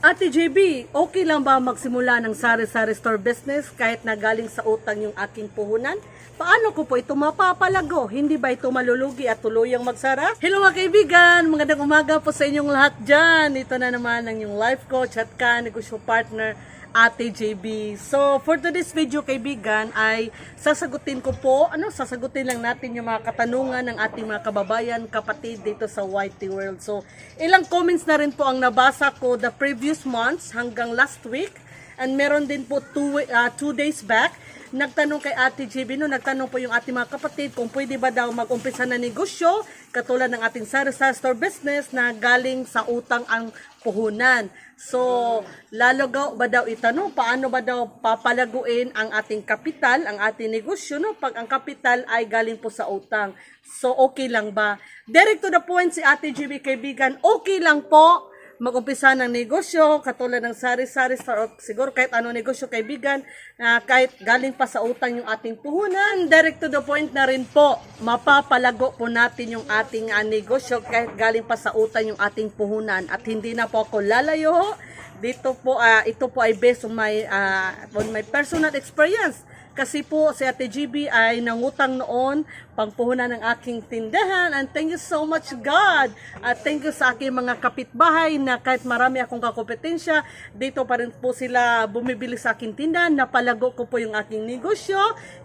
Ate JB, okay lang ba magsimula ng sari-sari store business kahit na galing sa utang yung aking puhunan? Paano ko po ito mapapalago? Hindi ba ito malulugi at tuluyang magsara? Hello mga kaibigan! Magandang umaga po sa inyong lahat dyan. Ito na naman ang yung life coach at ka, negosyo partner, Ate JB. So, for today's video, kaibigan, ay sasagutin ko po, ano, sasagutin lang natin yung mga katanungan ng ating mga kababayan, kapatid dito sa YT World. So, ilang comments na rin po ang nabasa ko the previous months hanggang last week. And meron din po two, uh, two days back, nagtanong kay Ate JB, no, nagtanong po yung ating mga kapatid kung pwede ba daw mag-umpisa na negosyo, katulad ng ating sari-sari store business na galing sa utang ang puhunan. So, lalo ba daw itanong, paano ba daw papalaguin ang ating kapital, ang ating negosyo, no? Pag ang kapital ay galing po sa utang. So, okay lang ba? Direct to the point si Ate GB kaibigan, okay lang po mag-umpisa ng negosyo, katulad ng sari-sari store, o siguro kahit ano negosyo kaibigan, na kahit galing pa sa utang yung ating puhunan, direct to the point na rin po, mapapalago po natin yung ating ah, negosyo kahit galing pa sa utang yung ating puhunan. At hindi na po ako lalayo, dito po, ah, ito po ay based on my, ah, on my personal experience. Kasi po si Ate GB ay nangutang noon pangpuhunan ng aking tindahan. And thank you so much God. At thank you sa aking mga kapitbahay na kahit marami akong kakompetensya dito pa rin po sila bumibili sa aking tindahan. Napalago ko po yung aking negosyo.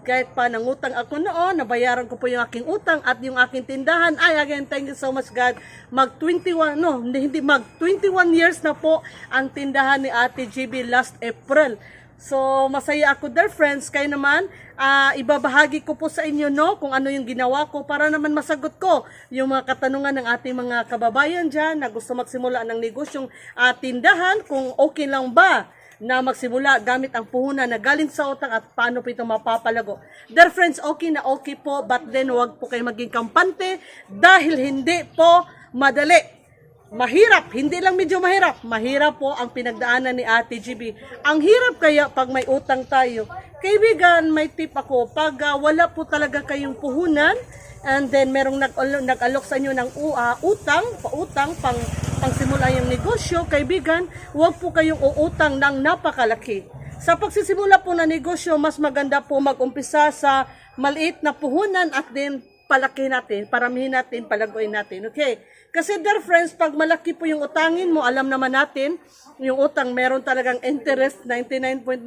Kahit pa nangutang ako noon nabayaran ko po yung aking utang at yung aking tindahan. Ay again thank you so much God. Mag 21 no hindi, mag 21 years na po ang tindahan ni Ate GB last April So, masaya ako there, friends. Kayo naman, ah, ibabahagi ko po sa inyo, no, kung ano yung ginawa ko para naman masagot ko yung mga katanungan ng ating mga kababayan dyan na gusto magsimula ng negosyong ah, tindahan, kung okay lang ba na magsimula gamit ang puhunan na galing sa utang at paano po ito mapapalago. Dear friends, okay na okay po, but then wag po kayo maging kampante dahil hindi po madali. Mahirap, hindi lang medyo mahirap. Mahirap po ang pinagdaanan ni Ate GB. Ang hirap kaya pag may utang tayo. Kaibigan, may tip ako. Pag ah, wala po talaga kayong puhunan, and then merong nag nag-alok sa inyo ng uh, utang, pautang, pang, pang simula yung negosyo, kaibigan, huwag po kayong uutang ng napakalaki. Sa pagsisimula po ng negosyo, mas maganda po mag-umpisa sa maliit na puhunan at then palaki natin, paramihin natin, palaguin natin. Okay? Kasi dear friends, pag malaki po yung utangin mo, alam naman natin, yung utang meron talagang interest 99.9%,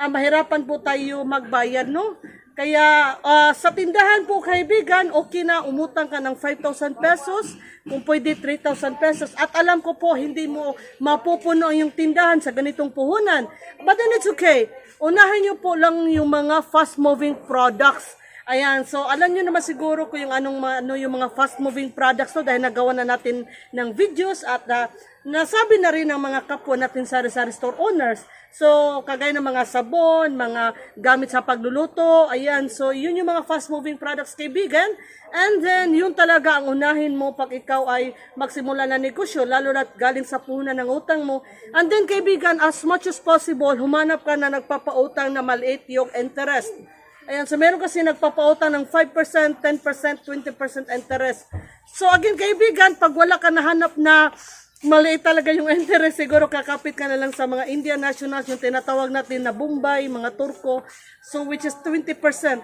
ah, mahirapan po tayo magbayad, no? Kaya ah, sa tindahan po kaibigan, okay na umutang ka ng 5,000 pesos, kung pwede 3,000 pesos. At alam ko po, hindi mo mapupuno yung tindahan sa ganitong puhunan. But then it's okay. Unahin niyo po lang yung mga fast-moving products. Ayan, so alam niyo naman siguro kung yung anong ano yung mga fast moving products to dahil nagawa na natin ng videos at ah, nasabi na rin ng mga kapwa natin sari-sari store owners. So, kagaya ng mga sabon, mga gamit sa pagluluto, ayan. So, yun yung mga fast moving products kaibigan. And then, yun talaga ang unahin mo pag ikaw ay magsimula na negosyo, lalo na galing sa puhunan ng utang mo. And then, kaibigan, as much as possible, humanap ka na nagpapautang na maliit yung interest. Ayan, so meron kasi nagpapautang ng 5%, 10%, 20% interest. So again, kaibigan, pag wala ka nahanap na maliit talaga yung interest, siguro kakapit ka na lang sa mga Indian nationals, yung tinatawag natin na Bombay, mga Turko, so which is 20%.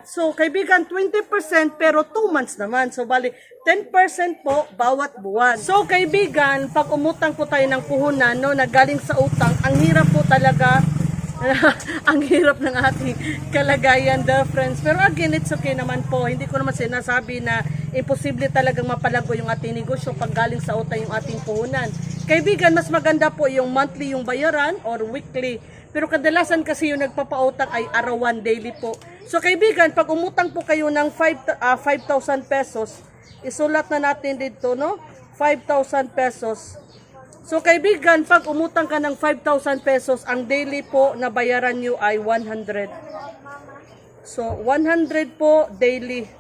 So kaibigan, 20% pero 2 months naman. So bali, 10% po bawat buwan. So kaibigan, pag umutang po tayo ng puhunan, no, na galing sa utang, ang hirap po talaga ang hirap ng ating kalagayan, the friends. Pero again, it's okay naman po. Hindi ko naman sinasabi na imposible talagang mapalago yung ating negosyo pag galing sa utang yung ating puhunan. Kaibigan, mas maganda po yung monthly yung bayaran or weekly. Pero kadalasan kasi yung nagpapautang ay arawan daily po. So kaibigan, pag umutang po kayo ng 5 ah, 5,000 pesos, isulat na natin dito, no? 5,000 pesos. So kaibigan, pag umutang ka ng 5,000 pesos, ang daily po na bayaran nyo ay 100. So 100 po daily.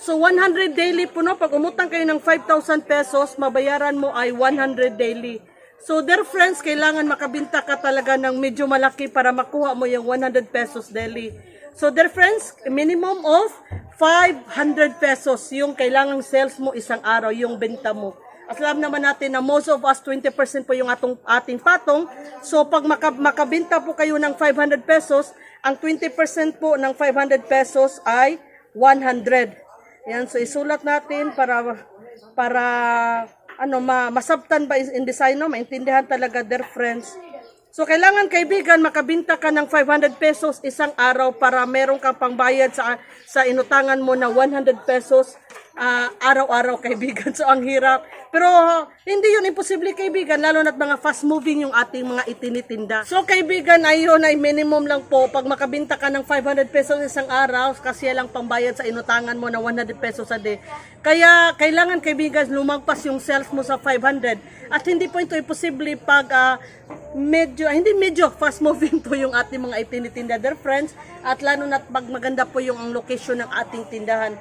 So 100 daily po no, pag umutang kayo ng 5,000 pesos, mabayaran mo ay 100 daily. So dear friends, kailangan makabinta ka talaga ng medyo malaki para makuha mo yung 100 pesos daily. So dear friends, minimum of 500 pesos yung kailangang sales mo isang araw, yung benta mo. Alam naman natin na most of us, 20% po yung atong, ating patong. So pag maka, makabinta po kayo ng 500 pesos, ang 20% po ng 500 pesos ay 100. Yan, so isulat natin para para ano ma masabtan ba in design no, maintindihan talaga their friends. So kailangan kaibigan makabinta ka ng 500 pesos isang araw para meron kang pangbayad sa sa inutangan mo na 100 pesos ah, araw-araw kaibigan. So ang hirap. Pero hindi yun imposible kaibigan lalo na't mga fast moving yung ating mga itinitinda. So kaibigan ayun ay minimum lang po pag makabinta ka ng 500 pesos isang araw kasi lang pangbayad sa inutangan mo na 100 pesos a day. Kaya kailangan kaibigan lumagpas yung sales mo sa 500 at hindi po ito imposible pag ah, medyo, ah, hindi medyo fast moving po yung ating mga itinitinda their friends at lalo na't pag maganda po yung ang location ng ating tindahan.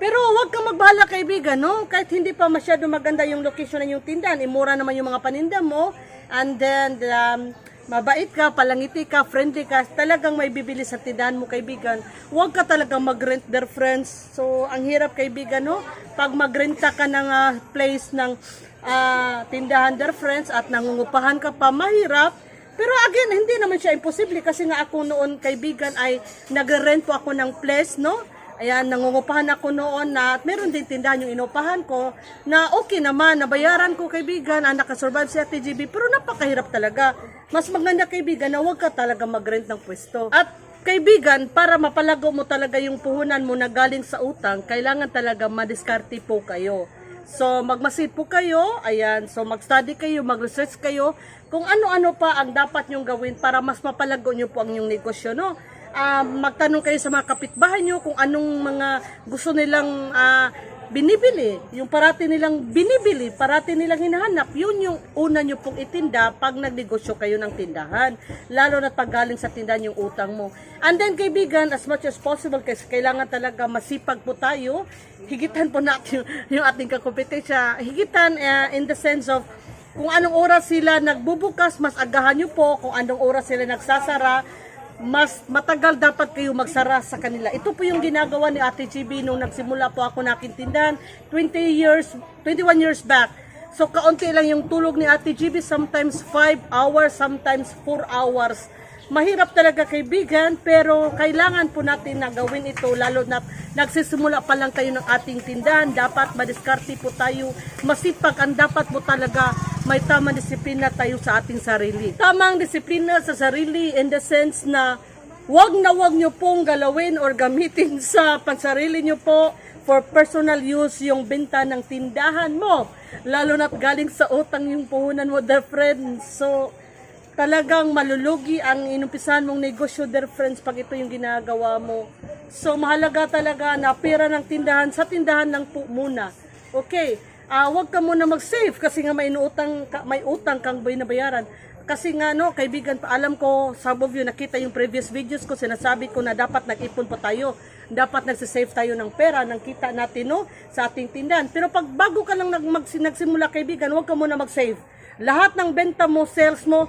Pero huwag kang magbahala kaibigan, no? Kahit hindi pa masyado maganda yung location ng yung tindahan, imura naman yung mga paninda mo, and then um, mabait ka, palangiti ka, friendly ka, talagang may bibili sa tindahan mo kaibigan. Huwag ka talagang mag-rent their friends. So, ang hirap kaibigan, no? Pag magrenta ka ng ah, place ng ah, tindahan their friends at nangungupahan ka pa, mahirap. Pero again, hindi naman siya imposible kasi nga ako noon kaibigan ay nagre-rent po ako ng place, no? Ayan, nangungupahan ako noon na at meron din tindahan yung inupahan ko na okay naman, nabayaran ko kaibigan, ah, nakasurvive si Ate GB, pero napakahirap talaga. Mas maganda kaibigan na huwag ka talaga mag-rent ng pwesto. At kaibigan, para mapalago mo talaga yung puhunan mo na galing sa utang, kailangan talaga madiskarte po kayo. So, magmasid po kayo, ayan, so mag-study kayo, mag-research kayo, kung ano-ano pa ang dapat nyong gawin para mas mapalago nyo po ang inyong negosyo, no? Ah, magtanong kayo sa mga kapitbahay nyo kung anong mga gusto nilang ah, binibili, yung parati nilang binibili, parati nilang hinahanap, yun yung una nyo pong itinda pag nagnegosyo kayo ng tindahan. Lalo na pag galing sa tindahan yung utang mo. And then kaibigan, as much as possible, kasi kailangan talaga masipag po tayo, higitan po natin yung, yung ating kakompetensya, higitan ah, in the sense of kung anong oras sila nagbubukas, mas agahan nyo po, kung anong oras sila nagsasara, mas matagal dapat kayo magsara sa kanila. Ito po yung ginagawa ni Ate GB nung nagsimula po ako na aking tindahan 20 years, 21 years back. So kaunti lang yung tulog ni Ate GB, sometimes 5 hours, sometimes 4 hours. Mahirap talaga kaibigan, pero kailangan po natin na gawin ito, lalo na nagsisimula pa lang tayo ng ating tindahan, dapat madiskarte po tayo, masipag ang dapat po talaga may tamang disiplina tayo sa ating sarili. Tamang disiplina sa sarili in the sense na wag na wag nyo pong galawin or gamitin sa pansarili nyo po for personal use yung benta ng tindahan mo. Lalo na't galing sa utang yung puhunan mo, dear friends. So, talagang malulugi ang inumpisahan mong negosyo, dear friends, pag ito yung ginagawa mo. So, mahalaga talaga na pera ng tindahan, sa tindahan lang po muna. Okay, ah wag ka muna mag-save kasi nga may utang, may utang kang binabayaran. Kasi nga no, kaibigan, alam ko, some of you nakita yung previous videos ko, sinasabi ko na dapat nag-ipon pa tayo. Dapat nagsisave tayo ng pera, ng kita natin no, sa ating tindahan. Pero pag bago ka lang nag, nagsimula kaibigan, huwag ka muna mag-save. Lahat ng benta mo, sales mo,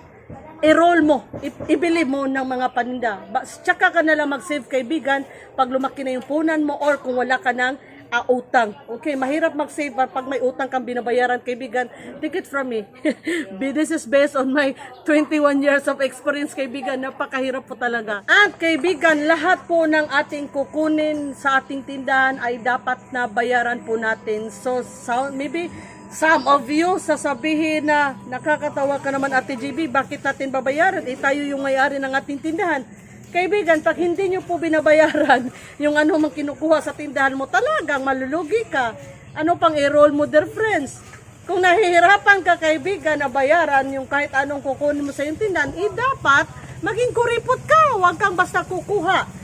i-roll mo, ibili mo ng mga paninda. Tsaka ka na lang mag-save kaibigan pag lumaki na yung punan mo or kung wala ka ng ah, utang. Okay, mahirap mag-save pag may utang kang binabayaran kaibigan. Take it from me. This is based on my 21 years of experience kaibigan. Napakahirap po talaga. At kaibigan, lahat po ng ating kukunin sa ating tindahan ay dapat na bayaran po natin. So, so maybe Some of you sasabihin na nakakatawa ka naman Ate GB, bakit natin babayaran? Eh tayo yung may-ari ng ating tindahan. Kaibigan, pag hindi nyo po binabayaran yung ano mang kinukuha sa tindahan mo, talagang malulugi ka. Ano pang i-roll mo, dear friends? Kung nahihirapan ka kaibigan na bayaran yung kahit anong kukunin mo sa yung tindahan, eh dapat maging kuripot ka. Huwag kang basta kukuha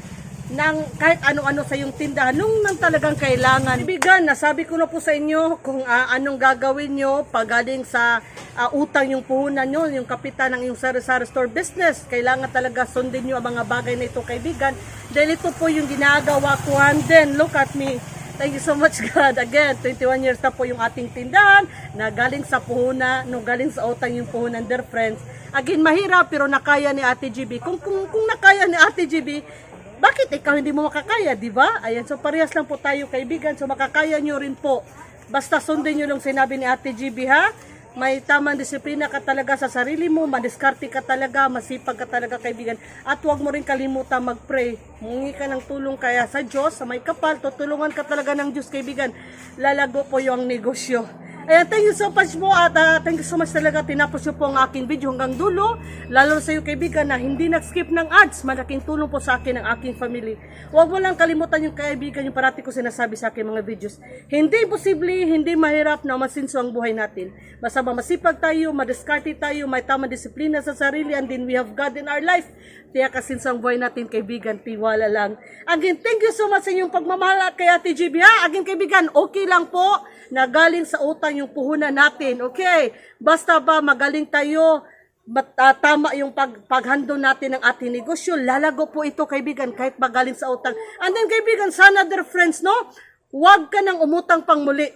ng kahit ano-ano sa yung tindahan nung nang talagang kailangan. Ibigan, nasabi ko na po sa inyo kung ah, anong gagawin nyo pag galing sa ah, utang yung puhunan nyo, yung kapitan ng yung sari-sari store business. Kailangan talaga sundin nyo ang mga bagay na ito kaibigan. Dahil ito po yung ginagawa ko then look at me. Thank you so much God. Again, 21 years na po yung ating tindahan na galing sa puhunan, no galing sa utang yung puhunan, dear friends. Again, mahirap pero nakaya ni Ate GB. Kung, kung, kung nakaya ni Ate GB, bakit ikaw hindi mo makakaya, di ba? Ayan, so parehas lang po tayo kaibigan, so makakaya nyo rin po Basta sundin nyo lang sinabi ni Ate GB ha. May tamang disiplina ka talaga sa sarili mo, madiskarte ka talaga, masipag ka talaga kaibigan. At huwag mo rin kalimutan mag-pray. Mungi ka ng tulong kaya sa Diyos, sa may kapal, tutulungan ka talaga ng Diyos kaibigan. Lalago po yung negosyo. Ayan, thank you so much po at ah, thank you so much talaga tinapos nyo po ang aking video hanggang dulo. Lalo sa iyo kaibigan na hindi nag-skip ng ads, malaking tulong po sa akin ang aking family. Huwag mo lang kalimutan yung kaibigan yung parati ko sinasabi sa aking mga videos. Hindi posible, hindi mahirap na masinso ang buhay natin. Basta ba masipag tayo, madiskarte tayo, may tamang disiplina sa sarili and then we have God in our life. Tiyak kasinso ang buhay natin kaibigan, tiwala lang. Again, thank you so much sa inyong pagmamahal at kay Ate GB ha. Again kaibigan, okay lang po na galing sa utang yung puhunan natin. Okay? Basta ba magaling tayo, But, ah, tama yung pag, paghando natin ng ating negosyo. Lalago po ito, kaibigan, kahit magaling sa utang. And then, kaibigan, sana dear friends, no? Huwag ka nang umutang pang muli.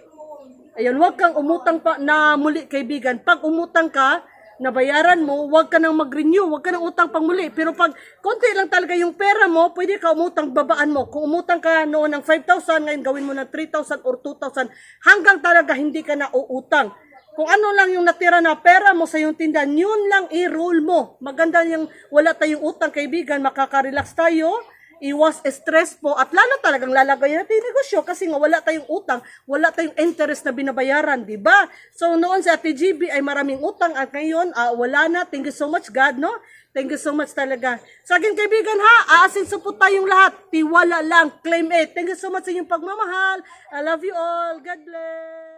Ayun, huwag kang umutang pa na muli, kaibigan. Pag umutang ka, nabayaran mo, huwag ka nang mag-renew, huwag ka nang utang pang muli. Pero pag konti lang talaga yung pera mo, pwede ka umutang, babaan mo. Kung umutang ka noon ng 5,000, ngayon gawin mo ng 3,000 or 2,000, hanggang talaga hindi ka na uutang. Kung ano lang yung natira na pera mo sa yung tindahan, yun lang i-roll mo. Maganda yung wala tayong utang, kaibigan, makaka-relax tayo, iwas stress po, at lalo talagang lalagay natin yung negosyo kasi nga wala tayong utang, wala tayong interest na binabayaran, di ba? So noon sa Ate GB ay maraming utang at ngayon ah, wala na. Thank you so much God, no? Thank you so much talaga. Sa akin kaibigan ha, aasin po tayong lahat. Tiwala lang, claim it. Thank you so much sa inyong pagmamahal. I love you all. God bless.